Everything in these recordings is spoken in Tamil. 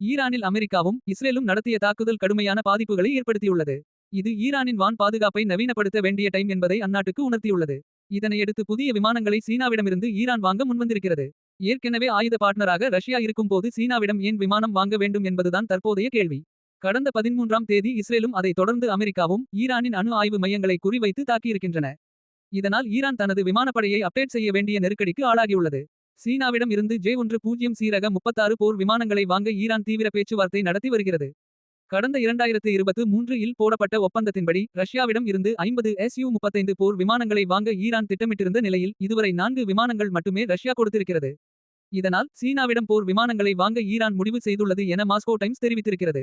ஈரானில் அமெரிக்காவும் இஸ்ரேலும் நடத்திய தாக்குதல் கடுமையான பாதிப்புகளை ஏற்படுத்தியுள்ளது. இது ஈரானின் வான் பாதுகாப்பை நவீனப்படுத்த வேண்டிய டைம் என்பதை அந்நாட்டுக்கு உணர்த்தியுள்ளது. இதனையடுத்து புதிய விமானங்களை சீனாவிடமிருந்து ஈரான் வாங்க முன்வந்திருக்கிறது. ஏற்கெனவே ஆயுத பார்ட்னராக ரஷ்யா இருக்கும்போது சீனாவிடம் ஏன் விமானம் வாங்க வேண்டும் என்பதுதான் தற்போதைய கேள்வி. கடந்த பதின்மூன்றாம் தேதி இஸ்ரேலும் அதைத் தொடர்ந்து அமெரிக்காவும் ஈரானின் அணு ஆய்வு மையங்களை குறிவைத்து தாக்கியிருக்கின்றன. இதனால் ஈரான் தனது விமானப்படையை அப்டேட் செய்ய வேண்டிய நெருக்கடிக்கு ஆளாகியுள்ளது. சீனாவிடம் இருந்து ஜே ஒன்று பூஜ்யம் சீரக முப்பத்தாறு போர் விமானங்களை வாங்க ஈரான் தீவிர பேச்சுவார்த்தை நடத்தி வருகிறது. கடந்த இரண்டாயிரத்து இருபத்து மூன்று இல் போடப்பட்ட ஒப்பந்தத்தின்படி ரஷ்யாவிடம் இருந்து ஐம்பது எஸ்யூ முப்பத்தைந்து போர் விமானங்களை வாங்க ஈரான் திட்டமிட்டிருந்த நிலையில் இதுவரை நான்கு விமானங்கள் மட்டுமே ரஷ்யா கொடுத்திருக்கிறது. இதனால் சீனாவிடம் போர் விமானங்களை வாங்க ஈரான் முடிவு செய்துள்ளது என மாஸ்கோ டைம்ஸ் தெரிவித்திருக்கிறது.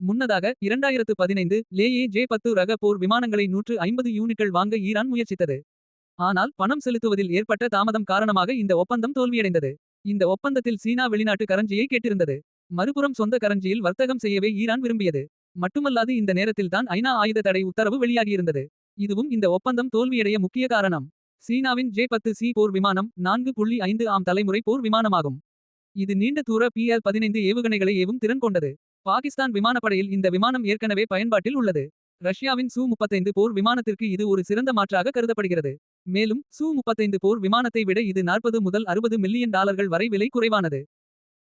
முன்னதாக இரண்டாயிரத்து பதினைந்து லேயே ஜே பத்து ரக போர் விமானங்களை நூற்று ஐம்பது யூனிட்கள் வாங்க ஈரான் முயற்சித்தது. ஆனால் பணம் செலுத்துவதில் ஏற்பட்ட தாமதம் காரணமாக இந்த ஒப்பந்தம் தோல்வியடைந்தது. இந்த ஒப்பந்தத்தில் சீனா வெளிநாட்டு கரஞ்சியை கேட்டிருந்தது. மறுபுறம் சொந்த கரஞ்சியில் வர்த்தகம் செய்யவே ஈரான் விரும்பியது. மட்டுமல்லாது இந்த நேரத்தில்தான் ஐநா ஆயுத தடை உத்தரவு வெளியாகியிருந்தது. இதுவும் இந்த ஒப்பந்தம் தோல்வியடைய முக்கிய காரணம். சீனாவின் ஜே பத்து சி போர் விமானம் நான்கு புள்ளி ஐந்து ஆம் தலைமுறை போர் விமானமாகும். இது நீண்ட தூர பிஎல் பதினைந்து ஏவுகணைகளை ஏவும் திறன் கொண்டது. பாகிஸ்தான் விமானப்படையில் இந்த விமானம் ஏற்கனவே பயன்பாட்டில் உள்ளது. ரஷ்யாவின் சு முப்பத்தைந்து போர் விமானத்திற்கு இது ஒரு சிறந்த மாற்றாக கருதப்படுகிறது. மேலும் சு முப்பத்தைந்து போர் விமானத்தை விட இது நாற்பது முதல் அறுபது மில்லியன் டாலர்கள் வரை விலை குறைவானது.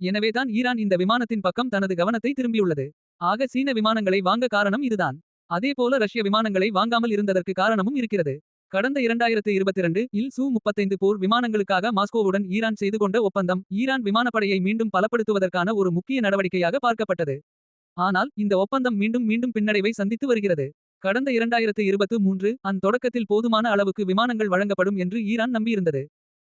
எனவேதான் ஈரான் இந்த விமானத்தின் பக்கம் தனது கவனத்தை திரும்பியுள்ளது. ஆக சீன விமானங்களை வாங்க காரணம் இதுதான். அதேபோல ரஷ்ய விமானங்களை வாங்காமல் இருந்ததற்கு காரணமும் இருக்கிறது. கடந்த இரண்டாயிரத்து இருபத்திரண்டு இல் சு முப்பத்தைந்து போர் விமானங்களுக்காக மாஸ்கோவுடன் ஈரான் செய்து கொண்ட ஒப்பந்தம் ஈரான் விமானப்படையை மீண்டும் பலப்படுத்துவதற்கான ஒரு முக்கிய நடவடிக்கையாக பார்க்கப்பட்டது. ஆனால் இந்த ஒப்பந்தம் மீண்டும் மீண்டும் பின்னடைவை சந்தித்து வருகிறது. கடந்த இரண்டாயிரத்து இருபத்து மூன்று அந் தொடக்கத்தில் போதுமான அளவுக்கு விமானங்கள் வழங்கப்படும் என்று ஈரான் நம்பியிருந்தது.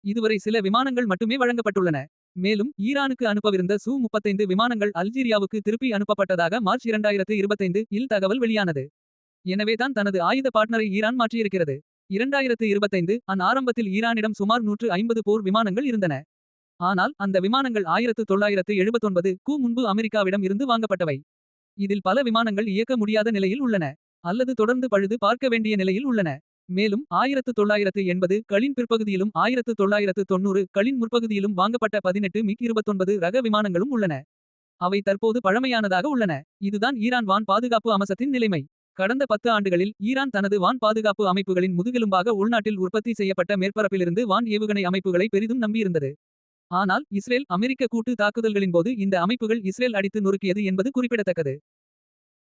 இதுவரை சில விமானங்கள் மட்டுமே வழங்கப்பட்டுள்ளன. மேலும் ஈரானுக்கு அனுப்பவிருந்த சு முப்பத்தைந்து விமானங்கள் அல்ஜீரியாவுக்கு திருப்பி அனுப்பப்பட்டதாக மார்ச் இரண்டாயிரத்து இருபத்தைந்து இல் தகவல் வெளியானது. எனவேதான் தனது ஆயுத பார்ட்னரை ஈரான் மாற்றியிருக்கிறது. இரண்டாயிரத்து இருபத்தைந்து அந் ஆரம்பத்தில் ஈரானிடம் சுமார் நூற்று ஐம்பது போர் விமானங்கள் இருந்தன. ஆனால் அந்த விமானங்கள் ஆயிரத்து தொள்ளாயிரத்து எழுபத்தொன்பது கு முன்பு அமெரிக்காவிடம் இருந்து வாங்கப்பட்டவை. இதில் பல விமானங்கள் இயக்க முடியாத நிலையில் உள்ளன. அல்லது தொடர்ந்து பழுது பார்க்க வேண்டிய நிலையில் உள்ளன. மேலும் ஆயிரத்து தொள்ளாயிரத்து எண்பது களின் பிற்பகுதியிலும் ஆயிரத்து தொள்ளாயிரத்து தொண்ணூறு களின் முற்பகுதியிலும் வாங்கப்பட்ட பதினெட்டு மிக் இருபத்தொன்பது ரக விமானங்களும் உள்ளன. அவை தற்போது பழமையானதாக உள்ளன. இதுதான் ஈரான் வான் பாதுகாப்பு அம்சத்தின் நிலைமை. கடந்த பத்து ஆண்டுகளில் ஈரான் தனது வான் பாதுகாப்பு அமைப்புகளின் முதுகெலும்பாக உள்நாட்டில் உற்பத்தி செய்யப்பட்ட மேற்பரப்பிலிருந்து வான் ஏவுகணை அமைப்புகளை பெரிதும் நம்பியிருந்தது. ஆனால் இஸ்ரேல் அமெரிக்க கூட்டு தாக்குதல்களின்போது இந்த அமைப்புகள் இஸ்ரேல் அடித்து நொறுக்கியது என்பது குறிப்பிடத்தக்கது.